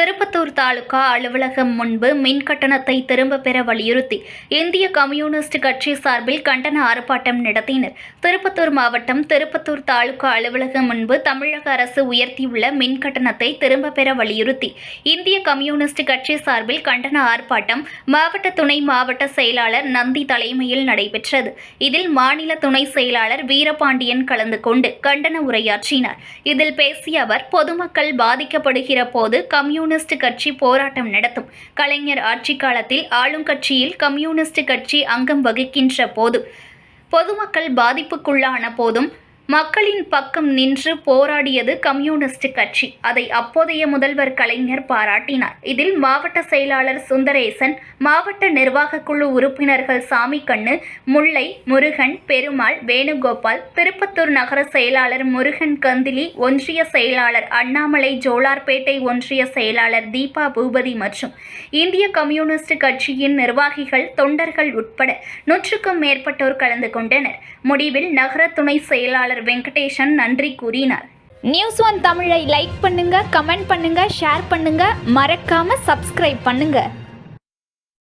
திருப்பத்தூர் தாலுகா அலுவலகம் முன்பு மின் கட்டணத்தை திரும்ப பெற வலியுறுத்தி இந்திய கம்யூனிஸ்ட் கட்சி சார்பில் கண்டன ஆர்ப்பாட்டம் நடத்தினர். திருப்பத்தூர் மாவட்டம் திருப்பத்தூர் தாலுகா அலுவலகம் முன்பு தமிழக அரசு உயர்த்தியுள்ள மின் கட்டணத்தை திரும்ப பெற வலியுறுத்தி இந்திய கம்யூனிஸ்ட் கட்சி சார்பில் கண்டன ஆர்ப்பாட்டம் மாவட்ட துணை மாவட்ட செயலாளர் நந்தி தலைமையில் நடைபெற்றது. இதில் மாநில துணை செயலாளர் வீரபாண்டியன் கலந்து கொண்டு கண்டன உரையாற்றினார். இதில் பேசிய அவர் பொதுமக்கள் பாதிக்கப்படுகிற போது கம்யூனிஸ்ட் கட்சி போராட்டம் நடத்தும். கலைஞர் ஆட்சி காலத்தில் ஆளுங்கட்சியில் கம்யூனிஸ்ட் கட்சி அங்கம் வகிக்கின்ற போது பொதுமக்கள் பாதிப்புக்குள்ளான போதும் மக்களின் பக்கம் நின்று போராடியது கம்யூனிஸ்ட் கட்சி. அதை அப்போதைய முதல்வர் கலைஞர் பாராட்டினார். இதில் மாவட்ட செயலாளர் சுந்தரேசன் மாவட்ட நிர்வாக குழு உறுப்பினர்கள் சாமிக்கண்ணு முல்லை முருகன் பெருமாள் வேணுகோபால் திருப்பத்தூர் நகர செயலாளர் முருகன் கந்திலி ஒன்றிய செயலாளர் அண்ணாமலை ஜோலார்பேட்டை ஒன்றிய செயலாளர் தீபா பூபதி மற்றும் இந்திய கம்யூனிஸ்ட் கட்சியின் நிர்வாகிகள் தொண்டர்கள் உட்பட நூற்றுக்கும் மேற்பட்டோர் கலந்து கொண்டனர். முடிவில் நகர துணை செயலாளர் வெங்கடேஷன் நன்றி கூறினார். நியூஸ் ஒன் தமிழை லைக் பண்ணுங்க கமெண்ட் பண்ணுங்க ஷேர் பண்ணுங்க. மறக்காம சப்ஸ்கிரைப் பண்ணுங்க.